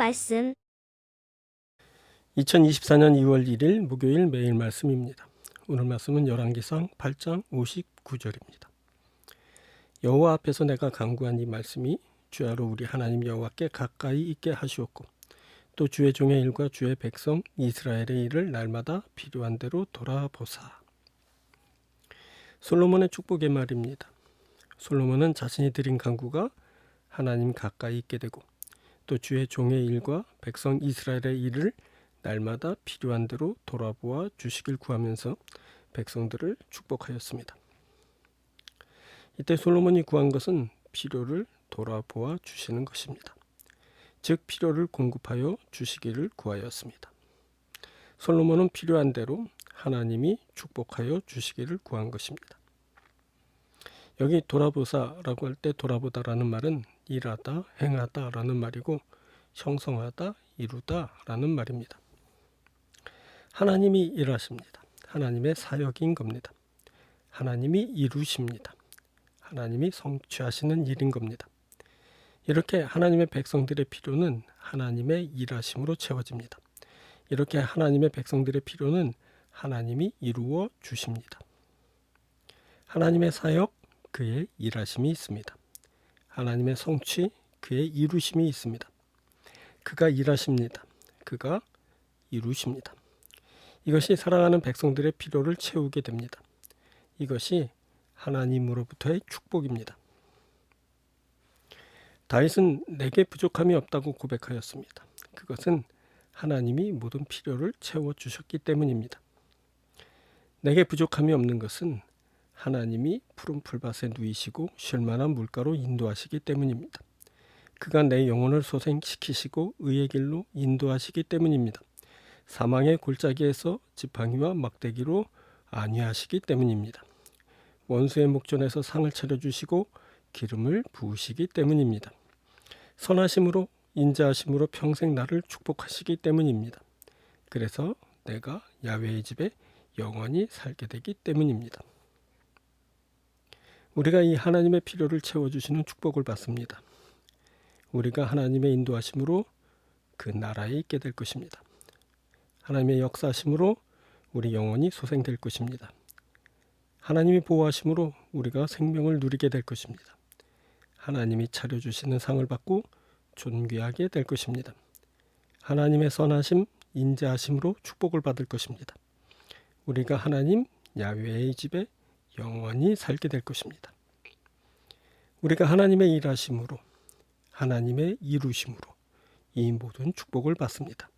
말씀 2024년 2월 1일 목요일 매일 말씀입니다. 오늘 말씀은 열왕기상 8장 59절입니다. 여호와 앞에서 내가 간구한 이 말씀이 주야로 우리 하나님 여호와께 가까이 있게 하시옵고 또 주의 종의 일과 주의 백성 이스라엘의 일을 날마다 필요한 대로 돌아보사. 솔로몬의 축복의 말입니다. 솔로몬은 자신이 드린 간구가 하나님 가까이 있게 되고 또 주의 종의 일과 백성 이스라엘의 일을 날마다 필요한 대로 돌아보아 주시길 구하면서 백성들을 축복하였습니다. 이때 솔로몬이 구한 것은 필요를 돌아보아 주시는 것입니다. 즉 필요를 공급하여 주시기를 구하였습니다. 솔로몬은 필요한 대로 하나님이 축복하여 주시기를 구한 것입니다. 여기 돌아보사라고 할 때 돌아보다라는 말은 일하다, 행하다 라는 말이고 형성하다, 이루다 라는 말입니다. 하나님이 일하십니다. 하나님의 사역인 겁니다. 하나님이 이루십니다. 하나님이 성취하시는 일인 겁니다. 이렇게 하나님의 백성들의 필요는 하나님의 일하심으로 채워집니다. 이렇게 하나님의 백성들의 필요는 하나님이 이루어 주십니다. 하나님의 사역, 그의 일하심이 있습니다. 하나님의 성취, 그의 이루심이 있습니다. 그가 일하십니다. 그가 이루십니다. 이것이 사랑하는 백성들의 필요를 채우게 됩니다. 이것이 하나님으로부터의 축복입니다. 다윗은 내게 부족함이 없다고 고백하였습니다. 그것은 하나님이 모든 필요를 채워 주셨기 때문입니다. 내게 부족함이 없는 것은 하나님이 푸른 풀밭에 누이시고 쉴만한 물가로 인도하시기 때문입니다. 그가 내 영혼을 소생시키시고 의의 길로 인도하시기 때문입니다. 사망의 골짜기에서 지팡이와 막대기로 안위하시기 때문입니다. 원수의 목전에서 상을 차려주시고 기름을 부으시기 때문입니다. 선하심으로 인자하심으로 평생 나를 축복하시기 때문입니다. 그래서 내가 야외의 집에 영원히 살게 되기 때문입니다. 우리가 이 하나님의 필요를 채워주시는 축복을 받습니다. 우리가 하나님의 인도하심으로 그 나라에 있게 될 것입니다. 하나님의 역사하심으로 우리 영혼이 소생될 것입니다. 하나님이 보호하심으로 우리가 생명을 누리게 될 것입니다. 하나님이 차려주시는 상을 받고 존귀하게 될 것입니다. 하나님의 선하심, 인자하심으로 축복을 받을 것입니다. 우리가 하나님 야외의 집에 영원히 살게 될 것입니다. 우리가 하나님의 일하심으로 하나님의 이루심으로 이 모든 축복을 받습니다.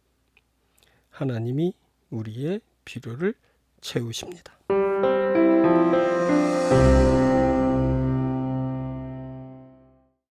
하나님이 우리의 필요를 채우십니다.